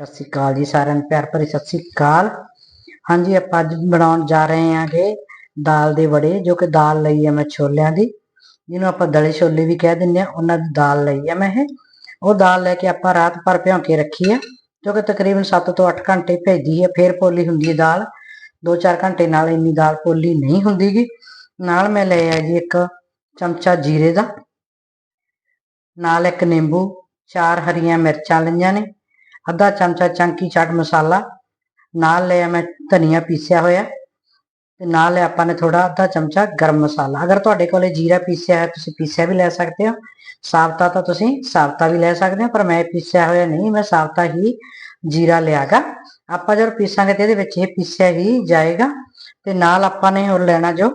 ਸਤਿ ਸ਼੍ਰੀ ਅਕਾਲ ਜੀ ਸਾਰਿਆਂ ਨੂੰ, ਪਿਆਰ ਭਰੀ ਸਤਿ ਸ਼੍ਰੀ ਅਕਾਲ। ਹਾਂਜੀ, ਆਪਾਂ ਅੱਜ ਬਣਾਉਣ ਜਾ ਰਹੇ ਹਾਂਗੇ ਦਾਲ ਦੇ ਵੜੇ, ਜੋ ਕਿ ਦਾਲ ਲਈ ਹੈ ਮੈਂ ਛੋਲਿਆਂ ਦੀ। ਜਿਹਨੂੰ ਆਪਾਂ ਦਲੇ ਛੋਲੇ ਵੀ ਕਹਿ ਦਿੰਦੇ ਆ ਉਹਨਾਂ ਦੀ ਦਾਲ ਲਈ ਹੈ ਮੈਂ ਇਹ। ਉਹ ਦਾਲ ਲੈ ਕੇ ਆਪਾਂ ਰਾਤ ਭਰ ਭਿਉਂ ਕੇ ਰੱਖੀ ਹੈ ਜੋ ਕਿ ਤਕਰੀਬਨ 7 ਤੋਂ 8 ਘੰਟੇ ਭੇਜੀ ਹੈ ਫੇਰ ਪੋਲੀ ਹੁੰਦੀ ਹੈ ਦਾਲ। 2-4 ਘੰਟੇ ਨਾਲ ਇੰਨੀ ਦਾਲ ਪੋਲੀ ਨਹੀਂ ਹੁੰਦੀਗੀ। ਨਾਲ ਮੈਂ ਲਿਆ ਜੀ ਇੱਕ ਚਮਚਾ ਜੀਰੇ ਦਾ। ਨਾਲ ਇੱਕ ਨਿੰਬੂ, ਚਾਰ ਹਰੀਆਂ ਮਿਰਚਾਂ ਲਈਆਂ ਨੇ। ਅੱਧਾ ਚਮਚਾ ਚੰਕੀ ਚਾਟ ਮਸਾਲਾ, ਨਾਲ ਲਿਆ ਮੈਂ ਧਨੀਆ ਪੀਸਿਆ ਹੋਇਆ, ਤੇ ਨਾਲ ਲਿਆ ਆਪਾਂ ਨੇ ਥੋੜਾ ਅੱਧਾ ਚਮਚਾ ਗਰਮ ਮਸਾਲਾ। ਅਗਰ ਤੁਹਾਡੇ ਕੋਲੇ ਜੀਰਾ ਪੀਸਿਆ ਹੈ, ਤੁਸੀਂ ਪੀਸਿਆ ਵੀ ਲੈ ਸਕਦੇ ਹੋ, ਸਾਬਤਾ ਤਾਂ ਤੁਸੀਂ ਸਾਬਤਾ ਵੀ ਲੈ ਸਕਦੇ ਹੋ, ਪਰ ਮੈਂ ਪੀਸਿਆ ਹੋਇਆ ਨਹੀਂ, ਮੈਂ ਸਾਬਤਾ ਹੀ ਜੀਰਾ ਲਿਆਗਾ। ਆਪਾਂ ਜਦੋਂ ਪੀਸਾਂਗੇ ਤੇ ਇਹਦੇ ਵਿੱਚ ਇਹ ਪੀਸਿਆ ਹੀ ਜਾਏਗਾ, ਤੇ ਨਾਲ ਆਪਾਂ ਨੇ ਹੋਰ ਲੈਣਾ ਜੋ,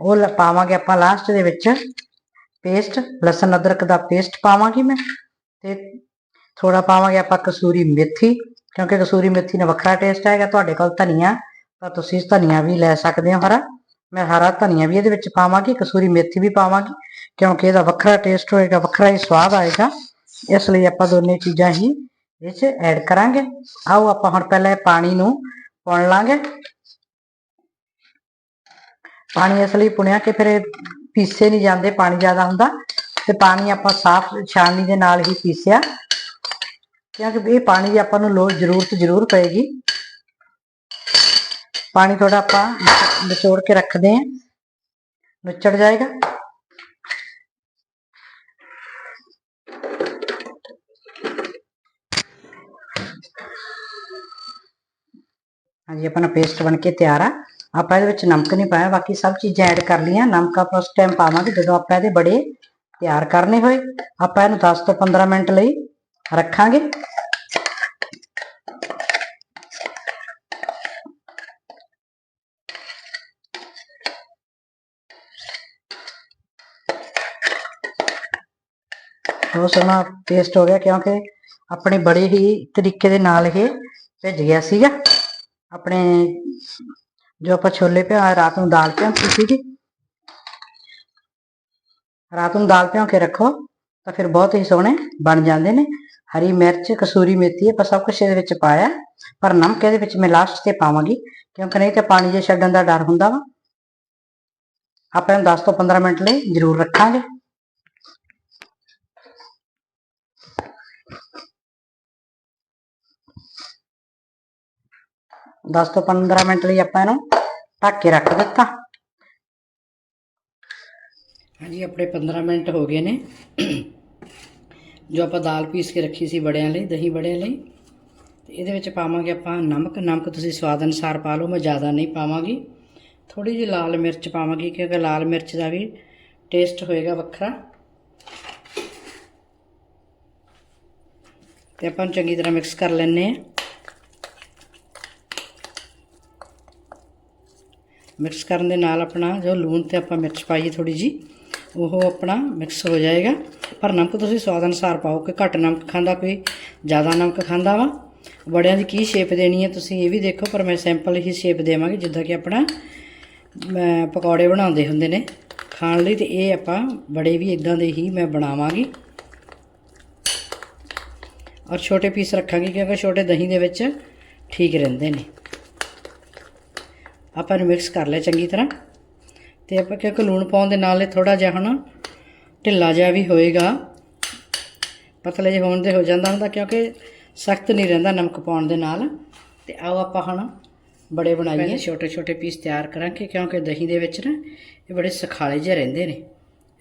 ਉਹ ਲ- ਪਾਵਾਂਗੇ ਆਪਾਂ ਲਾਸਟ ਦੇ ਵਿੱਚ ਪੇਸਟ ਲਸਣ ਅਦਰਕ ਦਾ ਪੇਸਟ ਪਾਵਾਂਗੀ ਮੈਂ, ਤੇ ਥੋੜਾ ਪਾਵਾਂਗੇ ਆਪਾਂ ਕਸੂਰੀ ਮੇਥੀ, ਕਿਉਂਕਿ ਕਸੂਰੀ ਮੇਥੀ ਨਾਲ ਵੱਖਰਾ ਟੇਸਟ ਆਏਗਾ ਤੁਹਾਡੇ ਕੋਲ ਧਨੀਆ, ਤਾਂ ਤੁਸੀਂ ਧਨੀਆ ਵੀ ਲੈ ਸਕਦੇ ਹੋ ਹਰਾ। ਮੈਂ ਹਰਾ ਧਨੀਆ ਵੀ ਇਹਦੇ ਵਿੱਚ ਪਾਵਾਂਗੀ, ਕਸੂਰੀ ਮੇਥੀ ਵੀ ਪਾਵਾਂਗੀ, ਕਿਉਂਕਿ ਇਹਦਾ ਵੱਖਰਾ ਟੇਸਟ ਹੋਏਗਾ, ਵੱਖਰਾ ਹੀ ਸਵਾਦ ਆਏਗਾ। ਇਸ ਲਈ ਆਪਾਂ ਦੋਨੇ ਚੀਜ਼ਾਂ ਹੀ ਇਹ 'ਚ ਐਡ ਕਰਾਂਗੇ। ਆਓ ਆਪਾਂ ਹੁਣ ਪਹਿਲਾਂ ਇਹ ਪਾਣੀ ਨੂੰ ਪੁਣ ਲਾਂਗੇ। ਪਾਣੀ ਇਸ ਲਈ ਪੁਣਿਆ ਕਿ ਫਿਰ ਇਹ ਪੀਸੇ ਨਹੀਂ ਜਾਂਦੇ, ਪਾਣੀ ਜ਼ਿਆਦਾ ਹੁੰਦਾ। ਤੇ ਪਾਣੀ ਆਪਾਂ ਸਾਫ਼ ਛਾਣਨੀ ਦੇ ਨਾਲ ਹੀ ਪੀਸਿਆ। ਕਿਉਂਕਿ ਇਹ ਪਾਣੀ ਦੀ ਆਪਾਂ ਨੂੰ ਲੋੜ ਜ਼ਰੂਰਤ ਜ਼ਰੂਰ ਪਏਗੀ। ਪਾਣੀ ਥੋੜਾ ਆਪਾਂ ਨਿਚੋੜ ਕੇ ਰੱਖਦੇ ਹਾਂ। ਨਿਚੜ ਜਾਏਗਾ। ਹਾਂਜੀ, ਆਪਣਾ ਪੇਸਟ ਬਣ ਕੇ ਤਿਆਰ ਆ। ਆਪਾਂ ਇਹਦੇ ਵਿੱਚ ਨਮਕ ਨਹੀਂ ਪਾਇਆ, ਬਾਕੀ ਸਭ ਚੀਜ਼ਾਂ ਐਡ ਕਰ ਲਈਆਂ। ਨਮਕ ਆਪਾਂ ਉਸ ਟਾਈਮ ਪਾਵਾਂਗੇ ਜਦੋਂ ਆਪਾਂ ਇਹਦੇ ਬੜੇ ਤਿਆਰ ਕਰਨੇ ਹੋਏ। ਆਪਾਂ ਇਹਨੂੰ 10 ਤੋਂ 15 ਮਿੰਟ ਲਈ ਰੱਖਾਂਗੇ ਬਹੁਤ ਸੋਹਣਾ ਪੇਸਟ ਹੋ ਗਿਆ ਕਿਉਂਕਿ ਆਪਣੇ ਬੜੇ ਹੀ ਤਰੀਕੇ ਦੇ ਨਾਲ ਇਹ ਭਿੱਜ ਗਿਆ ਸੀਗਾ ਆਪਣੇ ਜੋ ਆਪਾਂ ਛੋਲੇ ਭਿਆ ਰਾਤ ਨੂੰ ਦਾਲ ਭਿਉਂਤੀ ਸੀਗੀ ਰਾਤ ਨੂੰ ਦਾਲ ਭਿਉਂ ਕੇ ਰੱਖੋ ਤਾਂ ਫਿਰ ਬਹੁਤ ਹੀ ਸੋਹਣੇ ਬਣ ਜਾਂਦੇ ਨੇ ਹਰੀ ਮਿਰਚ, ਕਸੂਰੀ ਮੇਥੀ ਆਪਾਂ ਸਭ ਕੁਝ ਇਹਦੇ ਵਿੱਚ ਪਾਇਆ। ਪਰ ਨਮਕ ਇਹਦੇ ਵਿੱਚ ਮੈਂ ਲਾਸਟ ਤੇ ਪਾਵਾਂਗੀ, ਕਿਉਂਕਿ ਨਹੀਂ ਤੇ ਪਾਣੀ ਜੇ ਛੱਡਣ ਦਾ ਡਰ ਹੁੰਦਾ ਵਾ। ਆਪਾਂ ਇਹਨੂੰ 10 ਤੋਂ 15 ਮਿੰਟ ਲਈ ਜ਼ਰੂਰ ਰੱਖਾਂਗੇ। ਦਸ ਤੋਂ 15 ਮਿੰਟ ਲਈ ਆਪਾਂ ਇਹਨੂੰ ਢੱਕ ਕੇ ਰੱਖ ਦਿੱਤਾ। ਹਾਂਜੀ, ਆਪਣੇ 15 ਮਿੰਟ ਹੋ ਗਏ ਨੇ। ਜੋ ਆਪਾਂ ਦਾਲ ਪੀਸ ਕੇ ਰੱਖੀ ਸੀ ਬੜਿਆਂ ਲਈ, ਦਹੀਂ ਬੜਿਆਂ ਲਈ, ਤੇ ਇਹਦੇ ਵਿੱਚ ਪਾਵਾਂਗੇ ਆਪਾਂ ਨਮਕ। ਨਮਕ ਤੁਸੀਂ ਸਵਾਦ ਅਨੁਸਾਰ ਪਾ ਲਓ, ਮੈਂ ਜ਼ਿਆਦਾ ਨਹੀਂ ਪਾਵਾਂਗੀ। ਥੋੜੀ ਜਿਹੀ ਲਾਲ ਮਿਰਚ ਪਾਵਾਂਗੀ, ਕਿਉਂਕਿ ਲਾਲ ਮਿਰਚ ਦਾ ਵੀ ਟੇਸਟ ਹੋਏਗਾ ਵੱਖਰਾ। ਤੇ ਆਪਾਂ ਨੂੰ ਚੰਗੀ ਤਰ੍ਹਾਂ ਮਿਕਸ ਕਰ ਲੈਣੇ ਆ ਮਿਕਸ ਕਰਨ ਦੇ ਨਾਲ ਆਪਣਾ ਜੋ ਲੂਣ ਤੇ ਆਪਾਂ ਮਿਰਚ ਪਾਈਏ ਥੋੜੀ ਜੀ ਉਹ ਆਪਣਾ ਮਿਕਸ ਹੋ ਜਾਏਗਾ। ਪਰ ਨਮਕ ਤੁਸੀਂ ਸਵਾਦ ਅਨੁਸਾਰ ਪਾਓ ਕਿ ਘੱਟ ਨਮਕ ਖਾਂਦਾ ਕੋਈ ਜ਼ਿਆਦਾ ਨਮਕ ਖਾਂਦਾ ਵਾ। ਬੜਿਆਂ ਦੀ ਕੀ ਸ਼ੇਪ ਦੇਣੀ ਹੈ ਤੁਸੀਂ ਇਹ ਵੀ ਦੇਖੋ, ਪਰ ਮੈਂ ਸਿੰਪਲ ਹੀ ਸ਼ੇਪ ਦੇਵਾਂਗੀ, ਜਿੱਦਾਂ ਕਿ ਆਪਣਾ ਮੈਂ ਪਕੌੜੇ ਬਣਾਉਂਦੇ ਹੁੰਦੇ ਨੇ। ਖਾਣ ਲਈ ਤੇ ਇਹ ਆਪਾਂ ਬੜੇ ਵੀ ਇਦਾਂ ਦੇ ਹੀ ਮੈਂ ਬਣਾਵਾਂਗੀ। ਔਰ ਛੋਟੇ ਪੀਸ ਰੱਖਾਂਗੇ ਕਿਉਂਕਿ ਛੋਟੇ ਦਹੀਂ ਦੇ ਵਿੱਚ ਠੀਕ ਰਹਿੰਦੇ ਨੇ। ਆਪਾਂ ਨੂੰ ਮਿਕਸ ਕਰ ਲਿਆ ਚੰਗੀ ਤਰ੍ਹਾਂ। ਤੇ ਆਪਾਂ ਕਿਉਂਕਿ ਲੂਣ ਪਾਉਣ ਦੇ ਨਾਲ ਇਹ ਥੋੜਾ ਜਿਹਾ ਹੁਣ ਢਿੱਲਾ ਜਿਹਾ ਵੀ ਹੋਏਗਾ। ਪਤਲੇ ਜਿਹੇ ਹੋਣ ਦੇ ਹੋ ਜਾਂਦਾ ਹੁੰਦਾ ਕਿਉਂਕਿ ਸਖਤ ਨਹੀਂ ਰਹਿੰਦਾ ਨਮਕ ਪਾਉਣ ਦੇ ਨਾਲ। ਤੇ ਆਓ ਆਪਾਂ ਹੁਣ ਬੜੇ ਬਣਾਈਏ। ਛੋਟੇ ਛੋਟੇ ਪੀਸ ਤਿਆਰ ਕਰਾਂਗੇ, ਕਿਉਂਕਿ ਦਹੀਂ ਦੇ ਵਿੱਚ ਨਾ ਇਹ ਬੜੇ ਸਖਾਲੇ ਜਿਹੇ ਰਹਿੰਦੇ ਨੇ।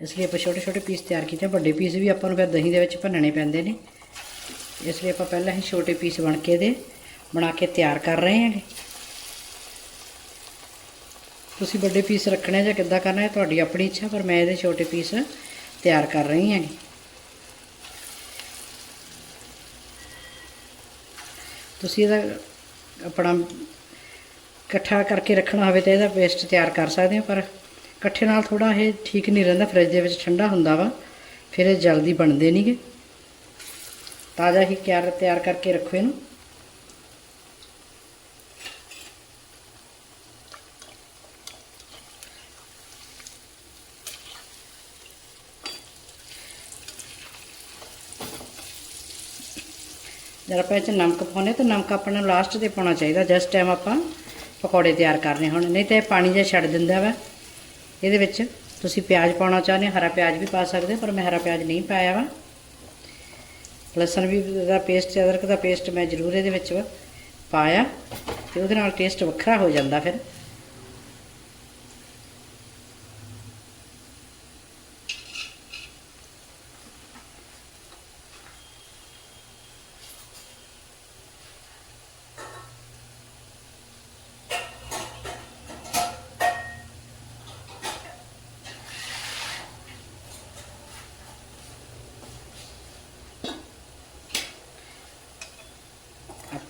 ਇਸ ਲਈ ਆਪਾਂ ਛੋਟੇ ਛੋਟੇ ਪੀਸ ਤਿਆਰ ਕੀਤੇ, ਵੱਡੇ ਪੀਸ ਵੀ ਆਪਾਂ ਨੂੰ ਫਿਰ ਦਹੀਂ ਦੇ ਵਿੱਚ ਭੰਨਣੇ ਪੈਂਦੇ ਨੇ। ਇਸ ਲਈ ਆਪਾਂ ਪਹਿਲਾਂ ਹੀ ਛੋਟੇ ਪੀਸ ਬਣ ਕੇ ਦੇ, ਬਣਾ ਕੇ ਤਿਆਰ ਕਰ ਰਹੇ ਹਾਂ ਤੁਸੀਂ ਵੱਡੇ ਪੀਸ ਰੱਖਣੇ ਜਾਂ ਕਿੱਦਾਂ ਕਰਨਾ ਹੈ ਤੁਹਾਡੀ ਆਪਣੀ ਇੱਛਾ, ਪਰ ਮੈਂ ਇਹਦੇ ਛੋਟੇ ਪੀਸ ਤਿਆਰ ਕਰ ਰਹੀ ਹਾਂ ਤੁਸੀਂ ਇਹਦਾ ਆਪਣਾ ਇਕੱਠਾ ਕਰਕੇ ਰੱਖਣਾ ਹੋਵੇ ਤਾਂ ਇਹਦਾ ਪੇਸਟ ਤਿਆਰ ਕਰ ਸਕਦੇ ਹੋ, ਪਰ ਇਕੱਠੇ ਨਾਲ ਥੋੜਾ ਇਹ ਠੀਕ ਨਹੀਂ ਰਹਿੰਦਾ ਫ੍ਰਿਜ ਦੇ ਵਿੱਚ ਠੰਡਾ ਹੁੰਦਾ ਵਾ, ਫਿਰ ਇਹ ਜਲਦੀ ਬਣਦੇ ਨਹੀਂਗੇ ਤਾਜ਼ਾ ਹੀ ਕਿਆਰ ਤਿਆਰ ਕਰਕੇ ਰੱਖੋ ਇਹਨੂੰ। ਜਦ ਆਪਾਂ ਇਹ 'ਚ ਨਮਕ ਪਾਉਂਦੇ ਤਾਂ ਨਮਕ ਆਪਾਂ ਨੂੰ ਲਾਸਟ ਤੇ ਪਾਉਣਾ ਚਾਹੀਦਾ ਜਿਸ ਟਾਈਮ ਆਪਾਂ ਪਕੌੜੇ ਤਿਆਰ ਕਰਨੇ ਹੋਣ ਨਹੀਂ ਤਾਂ ਇਹ ਪਾਣੀ ਜਿਹਾ ਛੱਡ ਦਿੰਦਾ ਵਾ। ਇਹਦੇ ਵਿੱਚ ਤੁਸੀਂ ਪਿਆਜ਼ ਪਾਉਣਾ ਚਾਹੁੰਦੇ ਹਰਾ ਪਿਆਜ਼ ਵੀ ਪਾ ਸਕਦੇ ਹੋ, ਪਰ ਮੈਂ ਹਰਾ ਪਿਆਜ਼ ਨਹੀਂ ਪਾਇਆ ਵਾ। ਲਸਣ ਵੀ ਦਾ ਪੇਸਟ ਅਦਰਕ ਦਾ ਪੇਸਟ ਮੈਂ ਜ਼ਰੂਰ ਇਹਦੇ ਵਿੱਚ ਪਾਇਆ ਤੇ ਉਹਦੇ ਨਾਲ ਟੇਸਟ ਵੱਖਰਾ ਹੋ ਜਾਂਦਾ ਫਿਰ।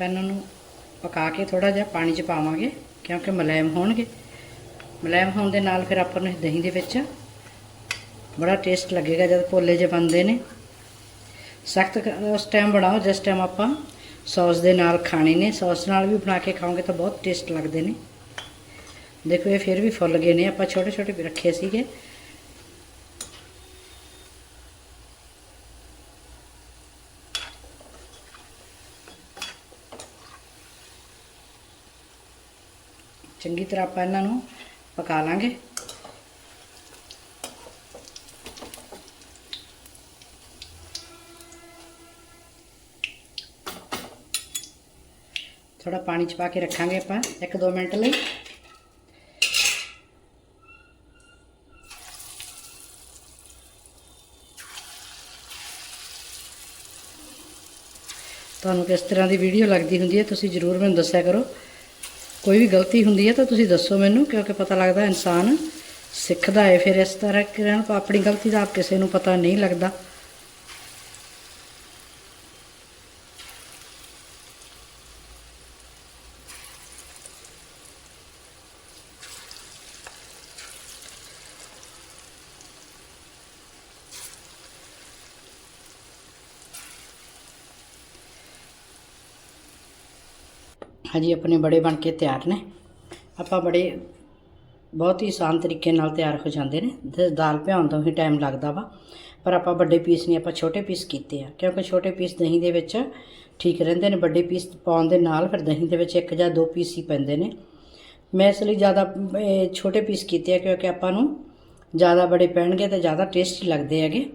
ਆਪਾਂ ਇਹਨਾਂ ਨੂੰ ਪਕਾ ਕੇ ਥੋੜਾ ਜਿਹਾ ਪਾਣੀ 'ਚ ਪਾਵਾਂਗੇ, ਕਿਉਂਕਿ ਮੁਲਾਇਮ ਹੋਣਗੇ। ਮੁਲਾਇਮ ਹੋਣ ਦੇ ਨਾਲ ਫਿਰ ਆਪਾਂ ਨੂੰ ਦਹੀਂ ਦੇ ਵਿੱਚ ਬੜਾ ਟੇਸਟ ਲੱਗੇਗਾ ਜਦ ਭੋਲੇ ਜੇ ਬਣਦੇ ਨੇ। ਸਖਤ ਉਸ ਟਾਈਮ ਬਣਾਓ, ਜਿਸ ਟਾਈਮ ਆਪਾਂ ਸੌਸ ਦੇ ਨਾਲ ਖਾਣੇ ਨੇ। ਸੌਸ ਨਾਲ ਵੀ ਬਣਾ ਕੇ ਖਾਓਗੇ ਤਾਂ ਬਹੁਤ ਟੇਸਟ ਲੱਗਦੇ ਨੇ। ਦੇਖੋ, ਇਹ ਫਿਰ ਵੀ ਫੁੱਲ ਗਏ ਨੇ। ਆਪਾਂ ਛੋਟੇ ਛੋਟੇ ਰੱਖੇ ਸੀਗੇ। ਚੰਗੀ ਤਰ੍ਹਾਂ ਆਪਾਂ ਇਹਨਾਂ ਨੂੰ ਪਕਾ ਲਾਂਗੇ। ਥੋੜਾ ਪਾਣੀ ਚ ਪਾ ਕੇ ਰੱਖਾਂਗੇ ਆਪਾਂ 1-2 ਮਿੰਟ ਲਈ। ਤੁਹਾਨੂੰ ਕਿਸ ਤਰ੍ਹਾਂ ਦੀ ਵੀਡੀਓ ਲੱਗਦੀ ਹੁੰਦੀ ਹੈ, ਤੁਸੀਂ ਜ਼ਰੂਰ ਮੈਨੂੰ ਦੱਸਿਆ ਕਰੋ। ਕੋਈ ਵੀ ਗਲਤੀ ਹੁੰਦੀ ਹੈ ਤਾਂ ਤੁਸੀਂ ਦੱਸੋ ਮੈਨੂੰ, ਕਿਉਂਕਿ ਪਤਾ ਲੱਗਦਾ ਇਨਸਾਨ ਸਿੱਖਦਾ ਹੈ। ਫਿਰ ਇਸ ਤਰ੍ਹਾਂ ਕਿ ਆਪਣੀ ਗਲਤੀ ਦਾ ਆਪ ਕਿਸੇ ਨੂੰ ਪਤਾ ਨਹੀਂ ਲੱਗਦਾ। ਹਾਂਜੀ, ਆਪਣੇ ਬੜੇ ਬਣ ਕੇ ਤਿਆਰ ਨੇ। ਆਪਾਂ ਬੜੇ ਬਹੁਤ ਹੀ ਆਸਾਨ ਤਰੀਕੇ ਨਾਲ ਤਿਆਰ ਹੋ ਜਾਂਦੇ ਨੇ। ਤੇ ਦਾਲ ਭਿਆਉਣ ਤੋਂ ਹੀ ਟਾਈਮ ਲੱਗਦਾ ਵਾ। ਪਰ ਆਪਾਂ ਵੱਡੇ ਪੀਸ ਨਹੀਂ, ਆਪਾਂ ਛੋਟੇ ਪੀਸ ਕੀਤੇ ਆ। ਕਿਉਂਕਿ ਛੋਟੇ ਪੀਸ ਦਹੀਂ ਦੇ ਵਿੱਚ ਠੀਕ ਰਹਿੰਦੇ ਨੇ, ਵੱਡੇ ਪੀਸ ਪਾਉਣ ਦੇ ਨਾਲ ਫਿਰ ਦਹੀਂ ਦੇ ਵਿੱਚ ਇੱਕ ਜਾਂ ਦੋ ਪੀਸ ਹੀ ਪੈਂਦੇ ਨੇ। ਮੈਂ ਇਸ ਲਈ ਜ਼ਿਆਦਾ, ਇਹ ਛੋਟੇ ਪੀਸ ਕੀਤੇ ਆ ਕਿਉਂਕਿ ਆਪਾਂ ਨੂੰ ਜ਼ਿਆਦਾ ਬੜੇ ਪੈਣਗੇ ਤਾਂ ਜ਼ਿਆਦਾ ਟੇਸਟੀ ਲੱਗਦੇ ਹੈਗੇ।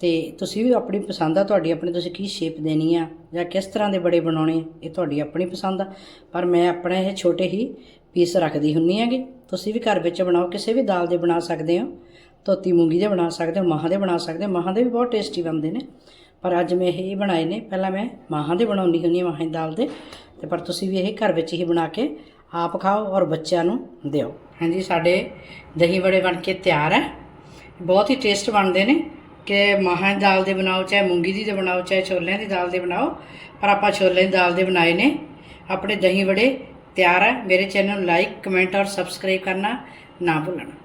ਤੇ ਤੁਸੀਂ ਵੀ ਆਪਣੀ ਪਸੰਦ ਆ, ਤੁਹਾਡੀ ਆਪਣੀ ਤੁਸੀਂ ਕੀ ਸ਼ੇਪ ਦੇਣੀ ਆ ਜਾਂ ਕਿਸ ਤਰ੍ਹਾਂ ਦੇ ਬੜੇ ਬਣਾਉਣੇ, ਇਹ ਤੁਹਾਡੀ ਆਪਣੀ ਪਸੰਦ ਆ। ਪਰ ਮੈਂ ਆਪਣੇ ਇਹ ਛੋਟੇ ਹੀ ਪੀਸ ਰੱਖਦੀ ਹੁੰਨੀ ਹੈਗੀ। ਤੁਸੀਂ ਵੀ ਘਰ ਵਿੱਚ ਬਣਾਓ, ਕਿਸੇ ਵੀ ਦਾਲ ਦੇ ਬਣਾ ਸਕਦੇ ਹੋ, ਧੋਤੀ ਮੂੰਗੀ ਦੇ ਬਣਾ ਸਕਦੇ ਹੋ, ਮਾਹਾਂ ਦੇ ਬਣਾ ਸਕਦੇ ਹੋ। ਮਾਹਾਂ ਦੇ ਵੀ ਬਹੁਤ ਟੇਸਟੀ ਬਣਦੇ ਨੇ। ਪਰ ਅੱਜ ਮੈਂ ਇਹ ਬਣਾਏ ਨੇ, ਪਹਿਲਾਂ ਮੈਂ ਮਾਹਾਂ ਦੇ ਬਣਾਉਂਦੀ ਹੁੰਨੀ ਹਾਂ ਮਾਹਾਂ ਦੀ ਦਾਲ ਦੇ। ਤੇ ਪਰ ਤੁਸੀਂ ਵੀ ਇਹ ਘਰ ਵਿੱਚ ਹੀ ਬਣਾ ਕੇ ਆਪ ਖਾਓ ਔਰ ਬੱਚਿਆਂ ਨੂੰ ਦਿਓ। ਹਾਂਜੀ, ਸਾਡੇ ਦਹੀਂ ਬੜੇ ਬਣ ਕੇ ਤਿਆਰ ਹੈ ਬਹੁਤ ਹੀ ਟੇਸਟ ਬਣਦੇ ਨੇ। ਕਿ ਮਾਹਾਂ ਦੀ ਦਾਲ ਦੇ ਬਣਾਓ, ਚਾਹੇ ਮੂੰਗੀ ਦੀ ਦੇ ਬਣਾਓ, ਚਾਹੇ ਛੋਲਿਆਂ ਦੀ ਦਾਲ ਦੇ ਬਣਾਓ, ਪਰ ਆਪਾਂ ਛੋਲੇ ਦੀ ਦਾਲ ਦੇ ਬਣਾਏ ਨੇ। ਆਪਣੇ ਦਹੀਂ ਬੜੇ ਤਿਆਰ ਹੈ ਮੇਰੇ ਚੈਨਲ ਨੂੰ ਲਾਈਕ ਕਮੈਂਟ ਔਰ ਸਬਸਕ੍ਰਾਈਬ ਕਰਨਾ ਨਾ ਭੁੱਲਣਾ।